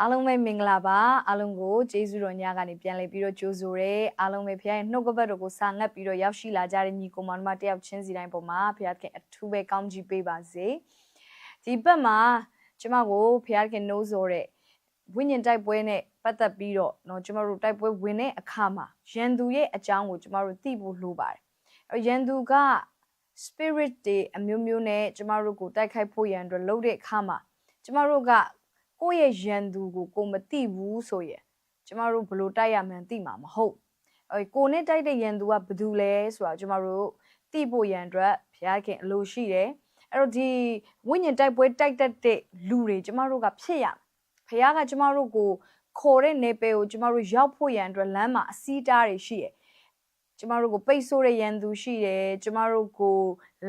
အားလုံးပဲမင်္ဂလာပါအားလုံးကိုကျေးဇူးတော်ညကနေပြန်လည်ပြီးတော့ကြိုဆိုရဲအားလုံးပဲဖခင်ရဲ့နှုတ်ကပတ်တော်ကိုစာငတ်ပြီးတော့ရောက်ရှိလာကြတဲ့ညီကိုမောင်နှမတယောက်ချင်းစီတိုင်းပေါ်မှာဖခင်အထူးပဲကောင်းချီးပေးပါစေဒီဘက်မှာကျမကိုဖခင်နှိုးဆော်တဲ့ဝိညာဉ်တိုက်ပွဲနဲ့ပတ်သက်ပြီးတော့เนาะကျမတို့တိုက်ပွဲဝင်တဲ့အခါမှာရန်သူရဲ့အကြောင်းကိုကျမတို့သိဖို့လိုပါတယ်အဲရန်သူက spirit တွေအမျိုးမျိုးနဲ့ကျမတို့ကိုတိုက်ခိုက်ဖို့ရန်အတွက်လုပ်တဲ့အခါမှာကျမတို့က ကိုယ့်ရဲ့ရန်သူကိုကိုမသိဘူးဆိုရင်ကျမတို့ဘယ်လိုတိုက်ရမှန်းသိမှာမဟုတ်အဲကိုနဲ့တိုက်တဲ့ရန်သူကဘယ်သူလဲဆိုတာကျမတို့သိဖို့ရန်အတွက်ဘုရားခင်အလိုရှိတယ်အဲ့တော့ဒီဝိညာဉ်တိုက်ပွဲတိုက်တတ်တဲ့လူတွေကျမတို့ကဖြစ်ရမယ်ဘုရားကကျမတို့ကိုခေါ်တဲ့နေပယ်ကိုကျမတို့ရောက်ဖို့ရန်အတွက်လမ်းမှာအစည်းတားတွေရှိတယ်ကျမတို့ကိုပိတ်ဆို့တဲ့ရန်သူရှိတယ်ကျမတို့ကို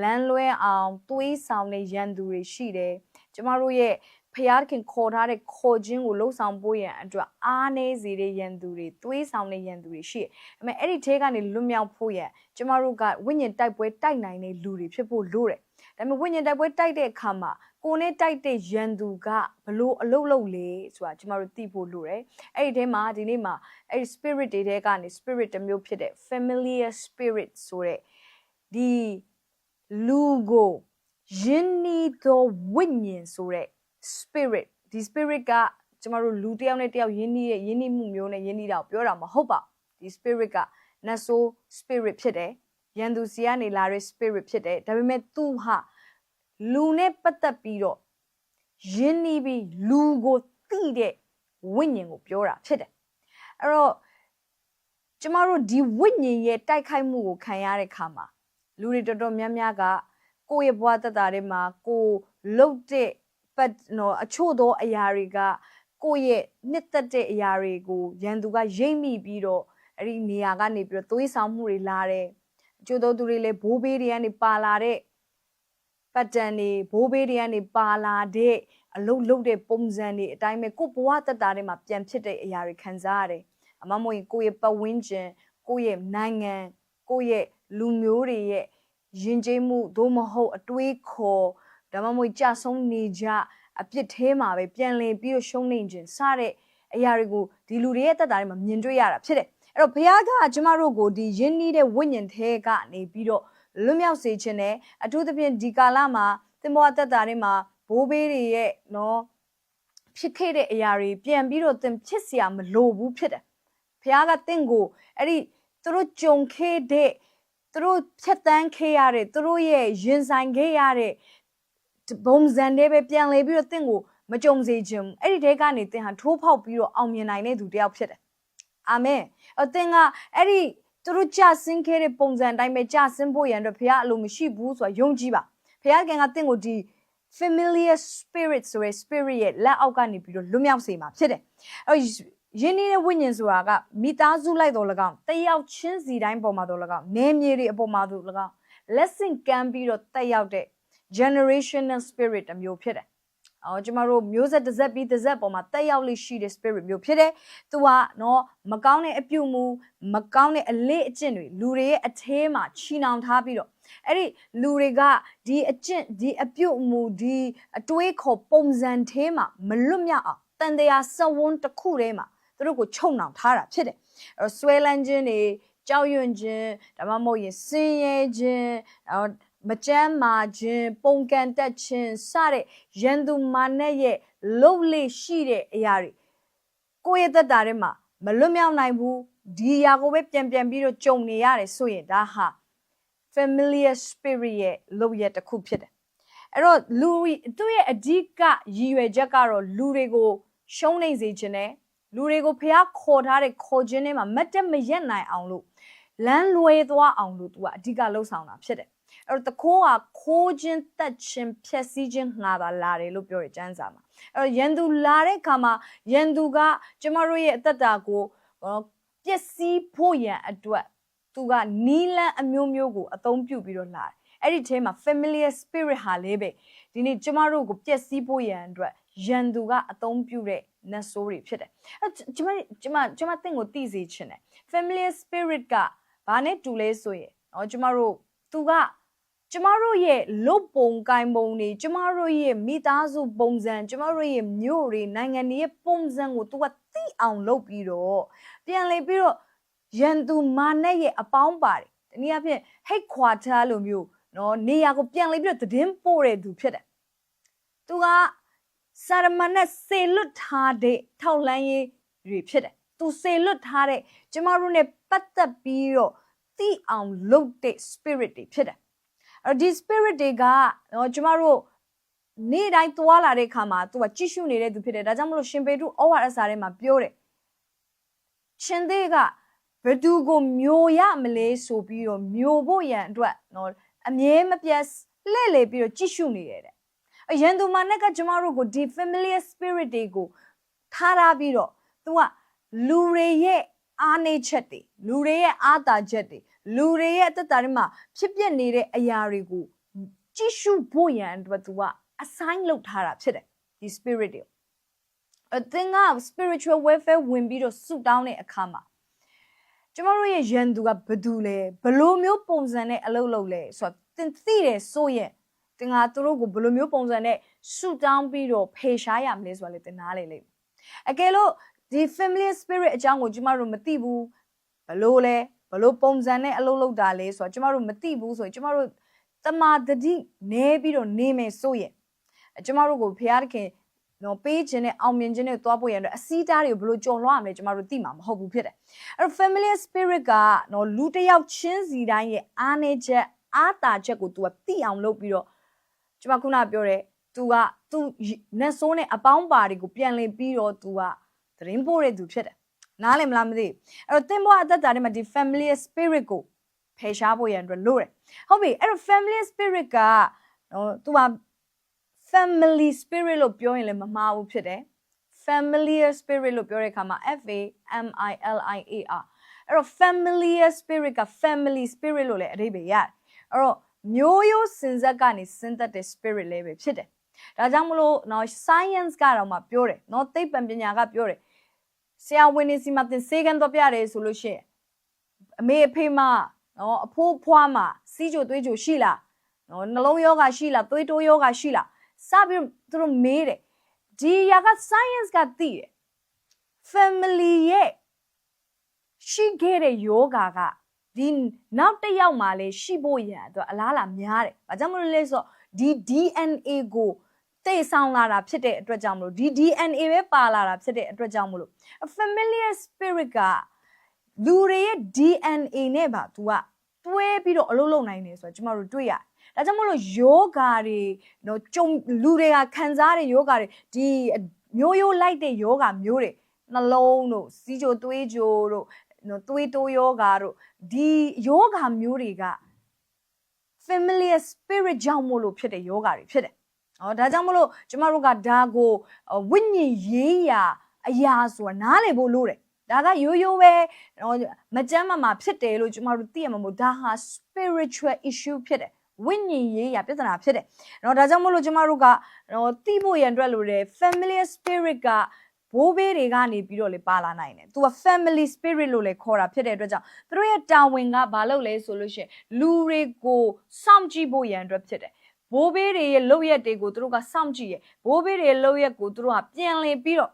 လမ်းလွဲအောင်တွေးဆောင်တဲ့ရန်သူတွေရှိတယ်ကျမတို့ရဲ့ ဖျားခင်ခေါ်ထားတဲ့ခေါ်ခြင်းကိုလှုပ်ဆောင်ဖို့ရန်အတွက်အားနည်းစေတဲ့ရန်သူတွေတွေးဆောင်တဲ့ရန်သူတွေရှိတယ်။အမေအဲ့ဒီထဲကနေလွတ်မြောက်ဖို့ရန်ကျမတို့ကဝိညာဉ်တိုက်ပွဲတိုက်နိုင်တဲ့လူတွေဖြစ်ဖို့လိုတယ်။ဒါပေမဲ့ဝိညာဉ်တိုက်ပွဲတိုက်တဲ့အခါမှာကိုနဲ့တိုက်တဲ့ရန်သူကဘလို့အလုတ်လုတ်လဲဆိုတာကျမတို့သိဖို့လိုတယ်။အဲ့ဒီထဲမှာဒီနေ့မှာအဲ့ဒီ spirit တွေထဲကနေ spirit တစ်မျိုးဖြစ်တဲ့ familiar spirit ဆိုတဲ့ဒီလူကိုယဉ်နီးသောဝိညာဉ်ဆိုတဲ့ spirit ဒီ spirit ကကျမတို့လူတစ်ယောက်နဲ့တစ်ယောက်ယဉ်နီးရဲ့ယဉ်နီးမှုမျိုးနဲ့ယဉ်နီးတာကိုပြောတာမဟုတ်ပါဒီ spirit ကနတ်ဆိုး spirit ဖြစ်တယ်ရန်သူစီကနေလာတဲ့ spirit ဖြစ်တယ်ဒါပေမဲ့သူဟာလူနဲ့ပတ်သက်ပြီးတော့ယဉ်နီးပြီးလူကိုသိတဲ့ဝိညာဉ်ကိုပြောတာဖြစ်တယ်အဲ့တော့ကျမတို့ဒီဝိညာဉ်ရဲ့တိုက်ခိုက်မှုကိုခံရတဲ့ခါမှာလူတွေတော်တော်များများကကိုယ့်ရဲ့ဘဝတက်တာတွေမှာကိုလှုပ်တဲ့ ပတ်နော်အချို့သောအရာတွေကကိုယ့်ရဲ့နှစ်သက်တဲ့အရာတွေကိုရန်သူကရိမ့်မိပြီးတော့အဲ့ဒီနေရာကနေပြီးတော့သွေးဆောင်မှုတွေလာတယ်အချို့သောသူတွေလည်းဘိုးဘေးတွေကနေပါလာတဲ့ပတ်တန်တွေဘိုးဘေးတွေကနေပါလာတဲ့အလုတ်လုတ်တဲ့ပုံစံတွေအတိုင်းပဲကိုယ့်ဘဝတက်တာတွေမှာပြန်ဖြစ်တဲ့အရာတွေခံစားရတယ်အမမို့ရင်ကိုယ့်ရဲ့ပတ်ဝန်းကျင်ကိုယ့်ရဲ့နိုင်ငံကိုယ့်ရဲ့လူမျိုးတွေရဲ့ယဉ်ကျေးမှုသို့မဟုတ်အတွေးခေါ် ဒါမှမဟုတ်ကြဆုံးနေကြအပြစ်သေးမှာပဲပြန်လည်ပြီးတော့ရှုံးနေခြင်းစတဲ့အရာတွေကိုဒီလူတွေရဲ့တက်တာတွေမှာမြင်တွေ့ရတာဖြစ်တယ်အဲ့တော့ဘုရားကကျမတို့ကိုဒီယဉ်နီးတဲ့ဝိညာဉ်သေးကနေပြီးတော့လွတ်မြောက်စေခြင်းနဲ့အထူးသဖြင့်ဒီကာလမှာသင်္ဘောတက်တာတွေမှာဘိုးဘေးတွေရဲ့နော်ဖြစ်ခဲ့တဲ့အရာတွေပြန်ပြီးတော့သင်ဖြစ်เสียမလိုဘူးဖြစ်တယ်ဘုရားကတင့်ကိုအဲ့ဒီသူတို့ကြုံခဲ့တဲ့သူတို့ဖြတ်တန်းခဲ့ရတဲ့သူတို့ရဲ့ရင်ဆိုင်ခဲ့ရတဲ့ ဘုံစံတွေပဲပြန်လဲပြီးတော့တင့်ကိုမကြုံစေခြင်းအဲ့ဒီတဲကနေတင်ဟာထိုးဖောက်ပြီးတော့အောင်မြင်နိုင်တဲ့သူတယောက်ဖြစ်တယ်အာမင်အသင်ကအဲ့ဒီသူတို့ကြဆင်းခဲ့တဲ့ပုံစံအတိုင်းပဲကြဆင်းဖို့ရန်အတွက်ဘုရားအလိုမရှိဘူးဆိုတာယုံကြည်ပါဘုရားကင်ကတင့်ကိုဒီ familiar spirit ဆိုရယ် spirit ရဲ့လက်အောက်ကနေပြီးတော့လွတ်မြောက်စေမှာဖြစ်တယ်အဲ့ယင်းနေတဲ့ဝိညာဉ်ဆိုတာကမိသားစုလိုက်တော်၎င်းတယောက်ချင်းစီတိုင်းပေါ်မှာတော်၎င်းနေမြေတွေအပေါ်မှာတော်၎င်း lesson ကမ်းပြီးတော့တက်ရောက်တဲ့ generational spirit တစ်မျိုးဖြစ်တယ်။အော်ကျမတို့မျိုးဆက်တစ်ဆက်ပြီးတစ်ဆက်ပေါ်မှာတက်ရောက်လိရှိတဲ့ spirit မျိုးဖြစ်တယ်။သူကနော်မကောင်းတဲ့အပြုမှုမကောင်းတဲ့အလေးအကျင့်တွေလူတွေရဲ့အသေးမှာချီနှောင်ထားပြီးတော့အဲ့ဒီလူတွေကဒီအကျင့်ဒီအပြုမှုဒီအတွေးခေါ်ပုံစံသေးမှာမလွတ်မြောက်အောင်တန်တရားစဝန်းတစ်ခုတည်းမှာသူတို့ကိုချုံနှောင်ထားတာဖြစ်တယ်။အဲ့တော့ဆွဲလန်းခြင်းတွေကြောက်ရွံ့ခြင်းဒါမှမဟုတ်ရင်စင်ရဲခြင်း မကြမ်းမာခြင်းပုံကန်တက်ခြင်းစတဲ့ရန်သူမာနရဲ့လုံလေရှိတဲ့အရာတွေကိုယ့်ရဲ့သက်တာထဲမှာမလွတ်မြောက်နိုင်ဘူးဒီအရာကိုပဲပြန်ပြန်ပြီးတော့ကြုံနေရတယ်ဆိုရင်ဒါဟာ familiar spirit ရဲ့လုပ်ရတစ်ခုဖြစ်တယ်အဲ့တော့လူသူ့ရဲ့အဓိကရည်ရွယ်ချက်ကတော့လူတွေကိုရှုံးနေစေခြင်းနဲ့လူတွေကိုဖះခေါ်ထားတဲ့ခေါ်ခြင်းတွေမှာမတ်တက်မရက်နိုင်အောင်လို့လမ်းလွဲသွားအောင်လို့သူကအဓိကလှုပ်ဆောင်တာဖြစ်တယ် အဲ့တော့တခိုးကခိုးခြင်းတက်ခြင်းဖြက်စီးခြင်းငှာတာလာတယ်လို့ပြောရကျမ်းစာမှာအဲ့တော့ယန်သူလာတဲ့အခါမှာယန်သူကကျမတို့ရဲ့အသက်တာကိုပျက်စီးဖို့ရန်အတွက်သူကနီးလန်းအမျိုးမျိုးကိုအသုံးပြုပြီးတော့လာတယ်အဲ့ဒီထဲမှာ familiar spirit ဟာလေးပဲဒီနေ့ကျမတို့ကိုပျက်စီးဖို့ရန်အတွက်ယန်သူကအသုံးပြုတဲ့နတ်ဆိုးတွေဖြစ်တယ်အဲကျမကျမကျမတင့်ကိုသိစေချင်တယ် familiar spirit ကဘာနဲ့တူလဲဆိုရင်เนาะကျမတို့သူက ကျမတို့ရဲ့လုတ်ပုံကိုင်ပုံတွေကျမတို့ရဲ့မိသားစုပုံစံကျမတို့ရဲ့မြို့တွေနိုင်ငံတွေရဲ့ပုံစံကို तू ကသိအောင်လုပ်ပြီးတော့ပြန်လည်ပြီးတော့ရန်သူမာနဲ့ရဲ့အပေါင်းပါတယ်တနည်းအားဖြင့် hate quarter လိုမျိုးနော်နေရာကိုပြန်လည်ပြီးတော့သတင်းပို့တဲ့သူဖြစ်တယ်သူကစာရမဏေစေလွတ်ထားတဲ့ထောက်လန်းရေးတွေဖြစ်တယ်သူစေလွတ်ထားတဲ့ကျမတို့ ਨੇ ပတ်သက်ပြီးတော့သိအောင်လုပ်တဲ့ spirit တွေဖြစ်တယ် အဲ့တော့ဒီ spirit တွေကနော်ကျမတို့နေ့တိုင်းသွားလာတဲ့အခါမှာ तू ကကြည့်ရှုနေတဲ့သူဖြစ်တယ်။ဒါကြောင့်မလို့ရှင်ပေတုဩဝါဒစာထဲမှာပြောတယ်။ရှင်သေးကဘယ်သူကိုမျိုးရမလဲဆိုပြီးတော့မျိုးဖို့ရန်အတွက်နော်အမြဲမပြတ်လှည့်လေပြီးတော့ကြည့်ရှုနေတယ်တဲ့အရန်သူမာနဲ့ကကျမတို့ကိုဒီ familiar spirit တွေကိုထားထားပြီးတော့ तू ကလူတွေရဲ့အားနေချက်တွေလူတွေရဲ့အားတာချက်တွေ လူတွေရဲ့အသက်တာတွေမှာဖြစ်ပျက်နေတဲ့အရာတွေကိုကြည့်ရှုဖို့ရန်အတွက် तू က assign လုပ်ထားတာဖြစ်တယ်ဒီ spirit တွေအသင်က spiritual welfare ဝင်ပြီးတော့ဆုတောင်းတဲ့အခါမှာကျမတို့ရဲ့ယန်သူကဘယ်သူလဲဘယ်လိုမျိုးပုံစံနဲ့အလုပ်လုပ်လဲဆိုတော့သင်သိတယ်ဆိုရင်တင်ငါတို့ကိုဘယ်လိုမျိုးပုံစံနဲ့ဆုတောင်းပြီးတော့ဖေရှားရမလဲဆိုတာလေသင်နားလေလိမ့်အကယ်လို့ဒီ family spirit အကြောင်းကိုကျမတို့မသိဘူးဘလို့လဲ ဘလို့ပုံစံနဲ့အလုပ်လုပ်တာလဲဆိုတော့ကျမတို့မသိဘူးဆိုရင်ကျမတို့တမာတတိနေပြီးတော့နေမယ်ဆိုရင်ကျမတို့ကိုဖျားသခင်နော်ပေးခြင်းနဲ့အောင်မြင်ခြင်းနဲ့တွားဖို့ရတဲ့အစည်းအတားတွေကိုဘယ်လိုကြုံလွှားရမလဲကျမတို့သိမှာမဟုတ်ဘူးဖြစ်တယ်အဲ့တော့ family spirit ကနော်လူတစ်ယောက်ချင်းစီတိုင်းရဲ့အားနည်းချက်အားတာချက်ကို तू ကသိအောင်လုပ်ပြီးတော့ကျမခုနပြောတဲ့ तू က तू နက်ဆိုးနဲ့အပေါင်းပါတွေကိုပြန်လည်ပြီးတော့ तू ကသတင်းပို့တဲ့သူဖြစ်တယ် နားလည်မလားမသိအဲ့တော့သင်ဘွားအသက်တာထဲမှာဒီ family spirit ကိုဖယ်ရှားဖို့ရန်အတွက်လို့တယ်ဟုတ်ပြီအဲ့တော့ family spirit ကနော် तू က family spirit လို့ပြောရင်လည်းမမှားဘူးဖြစ်တယ် familiar spirit လို့ပြောတဲ့အခါမှာ F A M I L I A R အဲ့တော့ familiar spirit က family spirit လို့လည်းအဓိပ္ပာယ်ရတယ်အဲ့တော့မျိုးရိုးစင်ဆက်ကနေစင်သက်တဲ့ spirit လေးပဲဖြစ်တယ်ဒါကြောင့်မလို့နော် science ကတော့မှပြောတယ်နော်သိပ္ပံပညာကပြောတယ် ဆရာဝန်တွေစီမှာသင်စေကန်တော့ပြတယ်ဆိုလို့ရှိရင်အမေအဖေမနော်အဖိုးဖွားမှာစီးကြိုသွေးကြိုရှိလားနော်နှလုံးယောဂရှိလားသွေးတိုးယောဂရှိလားစပြီးသူတို့မေးတယ်ဒီရာက science ကသိတယ် family ရဲ့ရှိခဲ့တဲ့ယောဂါကဒီနောက်တစ်ယောက်မှလည်းရှိဖို့ရန်အတွက်အလားအလာများတယ်။ဘာကြောင့်မလို့လဲဆိုတော့ဒီ DNA ကို တိတ်ဆောင်လာတာဖြစ်တဲ့အတွက်ကြောင့်မလို့ဒီ DNA ပဲပါလာတာဖြစ်တဲ့အတွက်ကြောင့်မလို့ familiar spirit ကလူတွေရဲ့ DNA နဲ့ပါ तू ကတွဲပြီးတော့အလုပ်လုပ်နိုင်တယ်ဆိုတော့ကျမတို့တွေ့ရတယ်။ဒါကြောင့်မလို့ယောဂါတွေနော်ကြုံလူတွေကခံစားတဲ့ယောဂါတွေဒီမျိုးရိုးလိုက်တဲ့ယောဂါမျိုးတွေနှလုံးတို့စီးကြိုသွေးကြိုတို့နော်သွေးတိုးယောဂါတို့ဒီယောဂါမျိုးတွေက familiar spirit ကြောင့်မို့လို့ဖြစ်တဲ့ယောဂါတွေဖြစ်တယ်။ ဟောဒါကြောင့်မလို့ကျမတို့ကဒါကိုဝိညာဉ်ရေးရာအရာဆိုတာနားလည်ဖို့လိုတယ်။ဒါကရိုးရိုးပဲမကြမ်းမမှာဖြစ်တယ်လို့ကျမတို့သိရမှာမို့ဒါဟာ spiritual issue ဖြစ်တယ်။ဝိညာဉ်ရေးရာပြဿနာဖြစ်တယ်။နော်ဒါကြောင့်မလို့ကျမတို့ကနော်သိဖို့ရန်အတွက်လိုတယ် familiar spirit ကဘိုးဘေးတွေကနေပြီးတော့လေပါလာနိုင်တယ်။ तू က family spirit လို့လေခေါ်တာဖြစ်တဲ့အတွက်ကြောင့်သူတို့ရဲ့တာဝန်ကဘာလုပ်လဲဆိုလို့ရှိရင်လူတွေကိုစောင့်ကြည့်ဖို့ရန်အတွက်ဖြစ်တယ်။ ဘိုးဘေးတွေရဲ့လုပ်ရက်တွေကိုသူတို့ကစောင့်ကြည့်ရ။ဘိုးဘေးတွေရဲ့လုပ်ရက်ကိုသူတို့ကပြန်လည်ပြီးတော့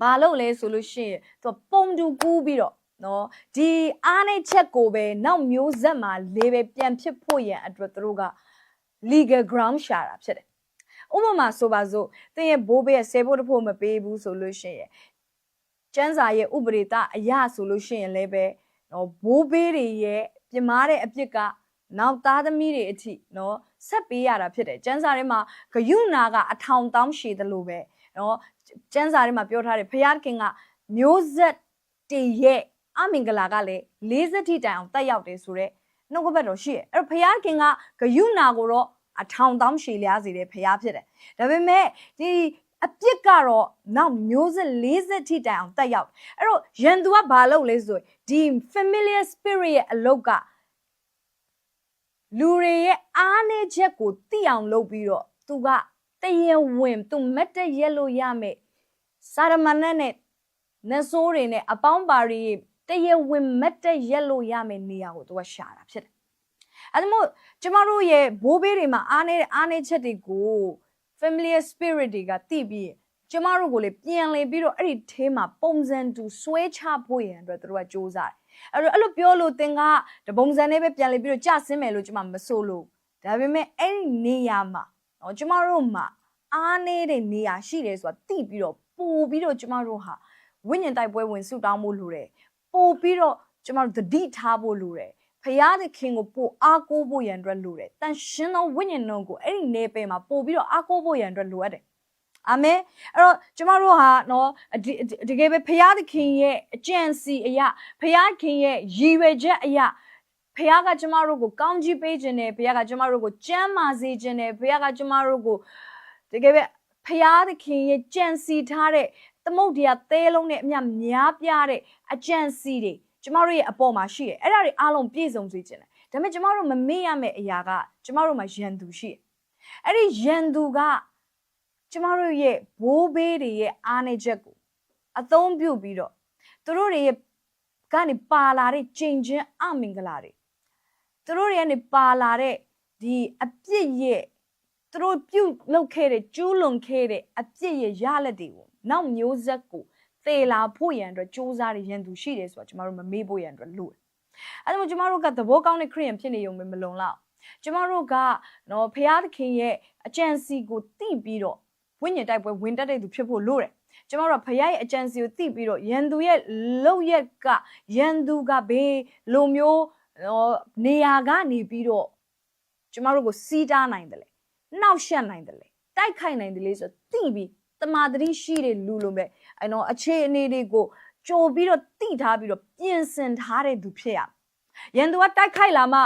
ဘာလုပ်လဲဆိုလို့ရှိရင်သူပုံတူကူးပြီးတော့နော်ဒီအားနဲ့ချက်ကိုပဲနောက်မျိုးဆက်မှာလေးပဲပြန်ဖြစ်ဖို့ရန်အတွက်သူတို့က legal ground ရှာတာဖြစ်တယ်ဥပမာဆိုပါစို့တင်းရဲ့ဘိုးဘေးရဲ့ဆယ်ဖို့တဖို့မပေးဘူးဆိုလို့ရှိရင်ကျန်းစာရဲ့ဥပဒေတအရဆိုလို့ရှိရင်လည်းပဲနော်ဘိုးဘေးတွေရဲ့ပြမားတဲ့အပြစ်က နောက်သားသမီးတွေအထိနော်ဆက်ပေးရတာဖြစ်တယ်ကျန်းစာထဲမှာဂယုနာကအထောင်တောင်းရှည်တယ်လို့ပဲနော်ကျန်းစာထဲမှာပြောထားတယ်ဖယားခင်ကမျိုးဆက်တည်ရဲ့အမင်္ဂလာကလည်း40ထိတိုင်အောင်တက်ရောက်တယ်ဆိုတော့နှုတ်ကပတ်တော်ရှိရဲ့အဲ့တော့ဖယားခင်ကဂယုနာကိုတော့အထောင်တောင်းရှည်လျားစေတဲ့ဖရားဖြစ်တယ်ဒါပေမဲ့ဒီအပြစ်ကတော့နောက်မျိုးဆက်40ထိတိုင်အောင်တက်ရောက်အဲ့တော့ရန်သူကဘာလုပ်လဲဆိုဒီ familiar spirit ရဲ့အလုတ်က လူတွေရဲ့အားနည်းချက်ကိုသိအောင်လုပ်ပြီးတော့သူကတရဝင်သူမတ်တက်ရက်လို့ရမယ်စာရမဏတ်နဲ့နဆိုးတွေနဲ့အပေါင်းပါတွေတရဝင်မတ်တက်ရက်လို့ရမယ်နေရာကိုသူကရှာတာဖြစ်တယ်အဲဒါမို့ကျမတို့ရဲ့ဘိုးဘေးတွေမှာအားနေတဲ့အားနေချက်တွေကို familiar spirit တွေကသိပြီးရင်ကျမတို့ကိုလေပြန်လေပြီးတော့အဲ့ဒီထဲမှာပုံစံတူဆွဲချဖို့ရန်အတွက်တို့ကစူးစမ်းတယ် အဲ့တော့အဲ့လိုပြောလို့သင်ကတပုံစံနဲ့ပဲပြန်လေပြီးတော့ကြဆင်းမယ်လို့ကျမမဆိုလို့ဒါပေမဲ့အဲ့ဒီနေရာမှာနော်ကျမတို့မှာအားနေတဲ့နေရာရှိတယ်ဆိုတာသိပြီးတော့ပို့ပြီးတော့ကျမတို့ဟာဝိညာဉ်တိုက်ပွဲဝင်ဆူတောင်းဖို့လိုတယ်ပို့ပြီးတော့ကျမတို့သတိထားဖို့လိုတယ်ဖရာသခင်ကိုပို့အားကိုးဖို့ရန်အတွက်လိုတယ်။တန်ရှင်သောဝိညာဉ်တော်ကိုအဲ့ဒီနေပယ်မှာပို့ပြီးတော့အားကိုးဖို့ရန်အတွက်လိုအပ်တယ်။ အာမင်။အဲ့တော့ကျမတို့ဟာနော်အဒီတကယ်ပဲဖရာသခင်ရဲ့အကြံစီအရာဖရာသခင်ရဲ့ရည်ရွယ်ချက်အရာဖခင်ကကျမတို့ကိုကောင်းကြီးပေးခြင်းနဲ့ဖခင်ကကျမတို့ကိုကြမ်းမာစေခြင်းနဲ့ဖခင်ကကျမတို့ကိုတကယ်ပဲဖခင်သခင်ရဲ့ကြံစီထားတဲ့သမုတ်တရားသဲလုံးနဲ့အမြများပြားတဲ့အကြံစီတွေကျမတို့ရဲ့အပေါ်မှာရှိတယ်အဲ့ဒါတွေအားလုံးပြည့်စုံစေခြင်းတယ်ဒါပေမဲ့ကျမတို့မမေ့ရမယ့်အရာကကျမတို့မှာယန်သူရှိတယ်အဲ့ဒီယန်သူက ကျမတို့ရဲ့ဘိုးဘေးတွေရဲ့အားနေချက်ကိုအသုံးပြုပြီးတော့သူတို့တွေရဲ့ကနေပါလာတဲ့ကြင်ချင်းအမင်္ဂလာတွေသူတို့တွေကနေပါလာတဲ့ဒီအပြစ်ရဲ့သူတို့ပြုတ်လုပ်ခဲ့တဲ့ကျူးလွန်ခဲ့တဲ့အပြစ်ရဲ့ရလက်တွေကိုနောက်မျိုးဆက်ကိုသေလာဖို့ရန်အတွက်စ조사ရရင်သူရှိတယ်ဆိုတော့ကျမတို့မမေ့ဖို့ရန်အတွက်လိုတယ်။အဲဒါမို့ကျမတို့ကသဘောကောင်းတဲ့ခရိယန်ဖြစ်နေုံပဲမလုံလောက်။ကျမတို့ကနော်ဖရာသခင်ရဲ့အကြံစီကိုသိပြီးတော့ ဝိညာဉ်တိုက်ပွဲဝင်တက်တဲ့သူဖြစ်ဖို့လိုတယ်။ကျမတို့ကဖရာရဲ့အကြံစီကိုသိပြီးတော့ရန်သူရဲ့လောက်ရက်ကရန်သူကဘေးလိုမျိုးနော်နေရာကနေပြီးတော့ကျမတို့ကိုစီးတားနိုင်တယ်လေ။နှောက်ယှက်နိုင်တယ်လေ။တိုက်ခိုက်နိုင်တယ်လေဆိုတော့သိပြီးတမာတတိရှိတဲ့လူလိုပဲအဲတော့အခြေအနေတွေကိုကြိုပြီးတော့တိထားပြီးတော့ပြင်ဆင်ထားတဲ့သူဖြစ်ရရန်သူကတိုက်ခိုက်လာမှ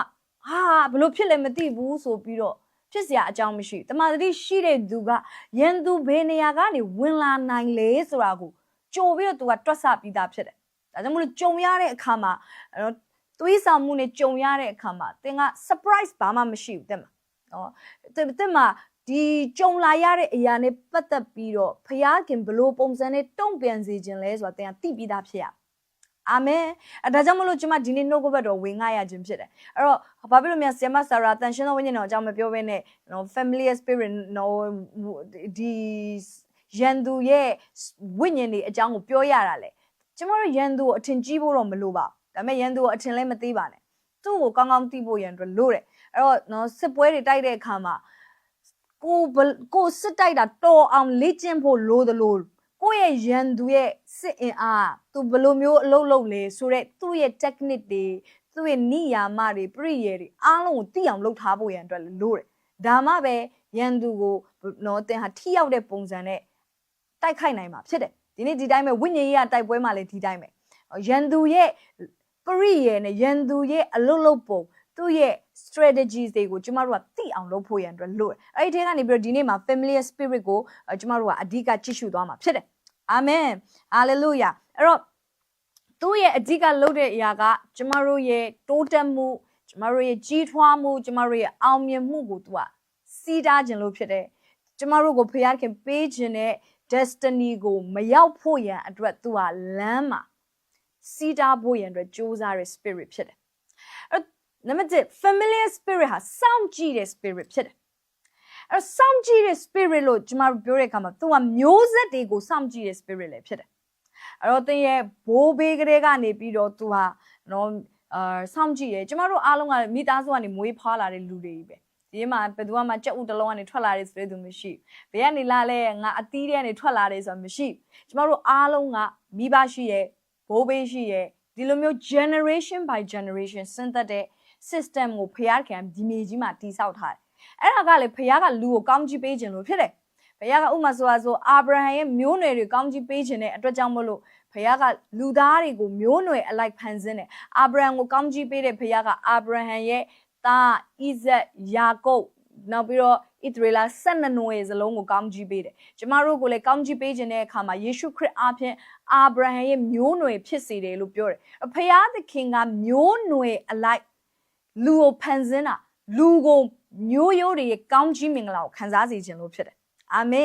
ဟာဘလို့ဖြစ်လဲမသိဘူးဆိုပြီးတော့ ဖြစ်စရာအကြောင်းမရှိတမာတိရှိတဲ့သူကရန်သူဘယ်နေရာကနေဝင်လာနိုင်လဲဆိုတာကိုကြိုပြီးတော့သူကတွက်ဆပြီးသားဖြစ်တယ်ဒါကြောင့်မလို့ကြုံရတဲ့အခါမှာတော့သွေးဆောင်မှုနဲ့ကြုံရတဲ့အခါမှာသင်က surprise ဘာမှမရှိဘူးတဲ့မှာနော်တဲ့မှာဒီကြုံလာရတဲ့အရာနဲ့ပတ်သက်ပြီးတော့ဖျားခင်ဘလို့ပုံစံနဲ့တုံ့ပြန်စေခြင်းလဲဆိုတာသင်ကသိပြီးသားဖြစ်ရတယ် အာမင်အဲဒါကြောင့်မလို့ကျွန်မဒီနေ့နှုတ်ကပတ်တော်ဝင်ငှရခြင်းဖြစ်တယ်အဲ့တော့ဘာဖြစ်လို့များဆီယမဆာရာတန်ရှင်သောဝိညာဉ်တော်အကြောင်းမပြောဘဲနဲ့နော် familiar spirit နော်ဒီရန်သူရဲ့ဝိညာဉ်တွေအကြောင်းကိုပြောရတာလေကျွန်မတို့ရန်သူကိုအထင်ကြီးဖို့တော့မလိုပါဘူးဒါပေမဲ့ရန်သူကိုအထင်လည်းမသေးပါနဲ့သူ့ကိုကောင်းကောင်းသိဖို့ရန်အတွက်လို့တယ်အဲ့တော့နော်စစ်ပွဲတွေတိုက်တဲ့အခါမှာကိုကိုစစ်တိုက်တာတော်အောင်လေ့ကျင့်ဖို့လိုသလို ကိုယ့်ရဲ့ရန်သူရဲ့စစ်အင်အားသူဘယ်လိုမျိုးအလုပ်လုပ်လဲဆိုတော့သူ့ရဲ့ technique တွေသူ့ရဲ့နိယာမတွေပရိယေတွေအားလုံးကိုသိအောင်လုပ်ထားဖို့ရန်အတွက်လိုတယ်ဒါမှပဲရန်သူကိုနော်တင်ဟာထိရောက်တဲ့ပုံစံနဲ့တိုက်ခိုက်နိုင်မှာဖြစ်တယ်ဒီနေ့ဒီတိုင်းပဲဝိညာဉ်ရေးတိုက်ပွဲမှာလည်းဒီတိုင်းပဲရန်သူရဲ့ပရိယေနဲ့ရန်သူရဲ့အလုပ်လုပ်ပုံသူ့ရဲ့ strategies တွေကိုကျမတို့ကသိအောင်လုပ်ဖို့ရန်အတွက်လို့အဲ့ဒီထဲကနေပြီးတော့ဒီနေ့မှာ familiar spirit ကိုကျမတို့ကအဓိကကြည့်ရှုသွားမှာဖြစ်တယ် အာမင်ဟာလေလုယာအဲ့တော့သူ့ရဲ့အဓိကလုပ်တဲ့အရာက ကျမတို့ရဲ့တိုးတက်မှုကျမတို့ရဲ့ကြီးထွားမှုကျမတို့ရဲ့အောင်မြင်မှုကိုသူကစီးတားခြင်းလို့ဖြစ်တယ်ကျမတို့ကိုဖခင်ခင်ပေးခြင်းတဲ့ destiny ကိုမရောက်ဖို့ရန်အတွက်သူကလမ်းမှာစီးတားဖို့ရန်အတွက်ကြိုးစားတဲ့ spirit ဖြစ်တယ်နံပါတ်1 familiar spirit ဟာစောင့်ကြည့်တဲ့ spirit ဖြစ်တယ် အဲစောင့်ကြည့်တဲ့ spirit လို့ကျွန်တော်ပြောတဲ့အခါမှာသူကမျိုးဆက်တွေကိုစောင့်ကြည့်တဲ့ spirit လည်းဖြစ်တယ်အဲ့တော့သင်ရဲ့ဘိုးဘေးကလေးကနေပြီးတော့သူဟာနော်အာစောင့်ကြည့်တယ်ကျမတို့အားလုံးကမိသားစုကနေမွေးဖွားလာတဲ့လူတွေကြီးပဲဒီမှာဘယ်သူမှကြက်ဥတစ်လုံးကနေထွက်လာတယ်ဆိုတဲ့သူမရှိဘယ်ကနေလာလဲငါအသီးတွေကနေထွက်လာတယ်ဆိုတာမရှိကျမတို့အားလုံးကမိဘရှိရဲ့ဘိုးဘေးရှိရဲ့ဒီလိုမျိုး generation by generation ဆင်းသက်တဲ့ system ကိုဖျားခံဒီမြေကြီးမှာတိဆောက်ထားတယ်။ အဲ့ဒါကလေဖျားကလူကိုကောင်းကြီးပေးခြင်းလို့ဖြစ်တယ်။ဖျားကဥမာဆိုဆိုအာဗြဟံရဲ့မျိုးနွယ်တွေကောင်းကြီးပေးခြင်းတဲ့အတွက်ကြောင့်မလို့ဖျားကလူသားတွေကိုမျိုးနွယ်အလိုက်ဖန်ဆင်းတယ်။အာဗြဟံကိုကောင်းကြီးပေးတဲ့ဖျားကအာဗြဟံရဲ့သားဣဇက်ယာကုပ်နောက်ပြီးတော့ဣသရေလ12နွယ်စလုံးကိုကောင်းကြီးပေးတယ်။ကျမတို့ကိုလည်းကောင်းကြီးပေးခြင်းတဲ့အခါမှာယေရှုခရစ်အားဖြင့်အာဗြဟံရဲ့မျိုးနွယ်ဖြစ်စေတယ်လို့ပြောတယ်။ဖခင်သခင်ကမျိုးနွယ်အလိုက်လူကိုဖန်ဆင်းတာလူကို မျိုးရိုးတွေရဲ့ကောင်းကြီးမင်္ဂလာကိုခံစားစေခြင်းလို့ဖြစ်တယ်အာမင်